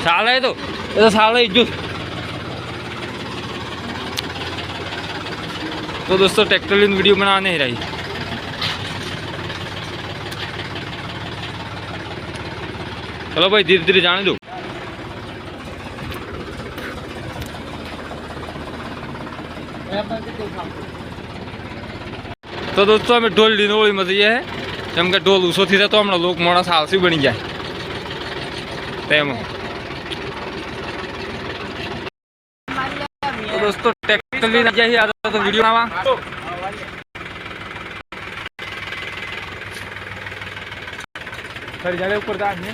ચાલે એ તો એ તો ચાલે જ જો તો દોસ્તો ટ્રેક્ટર લઈને વિડીયો બનાવવા નહીં રહી ચલો ભાઈ ધીરે ધીરે જાણી દો તો દોસ્તો અમે ઢોલ લીનોળીમાં જઈએ છે કેમ કે ઢોલ ઉછોથી થતો હમણાં લોક માણસ આલસી બની જાય તેમાં दोस्तों टेक्निकली नहीं यही आता तो वीडियो बनावा। सर जाने ऊपर जा है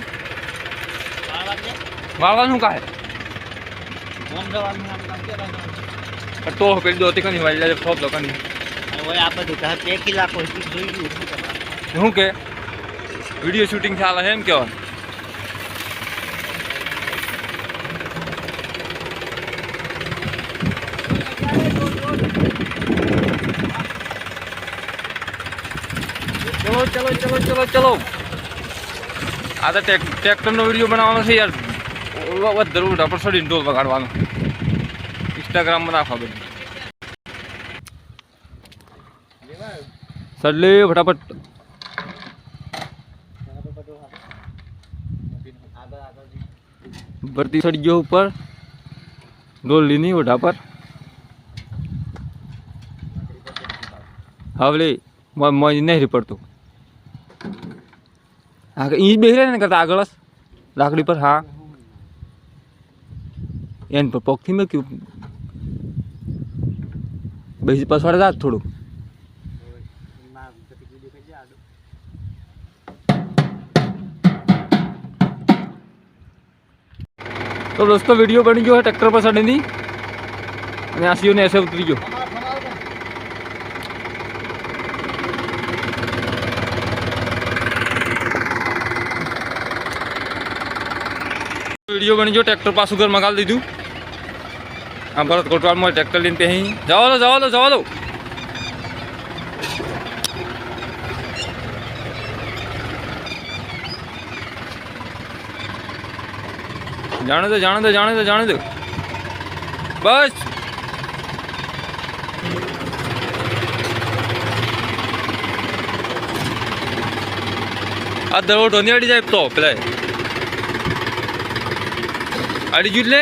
बालवान नु का है। बम दवान में हम क्या रहा तो पे दो तीन नहीं वाली जब सब लोग नहीं वो आप दिखा के किला को हिट हुई हूँ के? वीडियो शूटिंग चाला है हम क्यों ચલો ચલો ચલો ચલો ચલો. આ તો ટ્રેક્ટરનો વીડિયો બનાવવાનો છે યાર. જરૂર પર સડીને ઢોલ વગાડવાનો. ઇન્સ્ટાગ્રામમાં નાખવા બધું. સડલે ફટાફટ. ભરતી સડી ગયો ઉપર. ડોલ લીની ઓઢા પર હવે મજ નહીં પડતું હા ઈ બેસી રહે ને કરતા આગળ જ લાકડી પર હા એન પર પગથી મૂક્યું બેસી પાછળ જાત થોડુંક તો દોસ્તો વિડીયો બની ગયો ટ્રેક્ટર પર ચડીની અને આ સીઓને એસે ઉતરી ગયો વીડિયો બની ગયો, ટ્રેક્ટર પાછું ઘર મગાવી દીધું. આ ભરત કોટવાલમાં ટ્રેક્ટર લઈને ત્યાં જવા દો જવા દો જવા દો. જાણે દો જાણે દો જાણે દો જાણે દો. બસ. આ દરવો ધોની અડી જાય તો પેલા અડી જુટલે